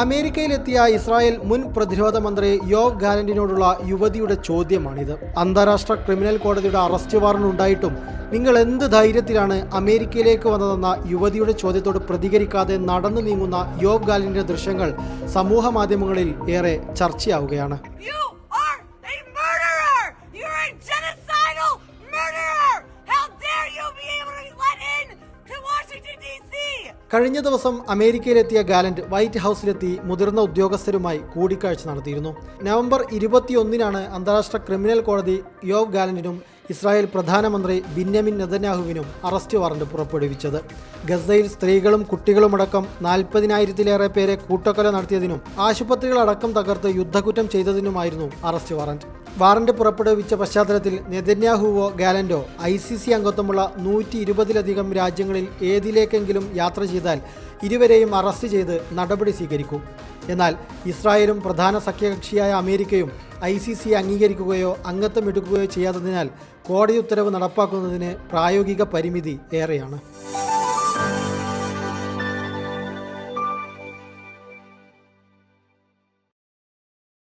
അമേരിക്കയിലെത്തിയ Israel മുൻ പ്രതിരോധ മന്ത്രി യോവ് ഗാലന്റിനോടുള്ള യുവതിയുടെ ചോദ്യമാണിത്. അന്താരാഷ്ട്ര ക്രിമിനൽ കോടതിയുടെ അറസ്റ്റ് വാറണ്ട് ഉണ്ടായിട്ടും നിങ്ങൾ എന്ത് ധൈര്യത്തിലാണ് അമേരിക്കയിലേക്ക് വന്നതെന്ന യുവതിയുടെ ചോദ്യത്തോട് പ്രതികരിക്കാതെ നടന്നു നീങ്ങുന്ന യോവ് ഗാലന്റിന്റെ ദൃശ്യങ്ങൾ സമൂഹ മാധ്യമങ്ങളിൽ ഏറെ ചർച്ചയാവുകയാണ്. കഴിഞ്ഞ ദിവസം അമേരിക്കയിലെത്തിയ ഗാലന്റ് വൈറ്റ് ഹൗസിലെത്തി മുതിർന്ന ഉദ്യോഗസ്ഥരുമായി കൂടിക്കാഴ്ച നടത്തിയിരുന്നു. നവംബർ ഇരുപത്തിയൊന്നിനാണ് അന്താരാഷ്ട്ര ക്രിമിനൽ കോടതി യോവ് ഗാലന്റിനും ഇസ്രായേൽ പ്രധാനമന്ത്രി ബിന്യമിൻ നെതന്യാഹുവിനും അറസ്റ്റ് വാറന്റ് പുറപ്പെടുവിച്ചത്. ഗസയിൽ സ്ത്രീകളും കുട്ടികളുമടക്കം നാൽപ്പതിനായിരത്തിലേറെ പേരെ കൂട്ടക്കൊല നടത്തിയതിനും ആശുപത്രികളടക്കം തകർത്ത് യുദ്ധക്കുറ്റം ചെയ്തതിനുമായിരുന്നു അറസ്റ്റ് വാറണ്ട് വാറന്റ് പുറപ്പെടുവിച്ച പശ്ചാത്തലത്തിൽ നെതന്യാഹുവോ ഗാലൻഡോ ഐ സി സി അംഗത്വമുള്ള നൂറ്റി ഇരുപതിലധികം രാജ്യങ്ങളിൽ ഏതിലേക്കെങ്കിലും യാത്ര ചെയ്താൽ ഇരുവരെയും അറസ്റ്റ് ചെയ്ത് നടപടി സ്വീകരിക്കും. എന്നാൽ ഇസ്രായേലും പ്രധാന സഖ്യകക്ഷിയായ അമേരിക്കയും ഐ സി സി അംഗീകരിക്കുകയോ അംഗത്വം എടുക്കുകയോ ചെയ്യാത്തതിനാൽ കോടതി ഉത്തരവ് നടപ്പാക്കുന്നതിന് പ്രായോഗിക പരിമിതി ഏറെയാണ്.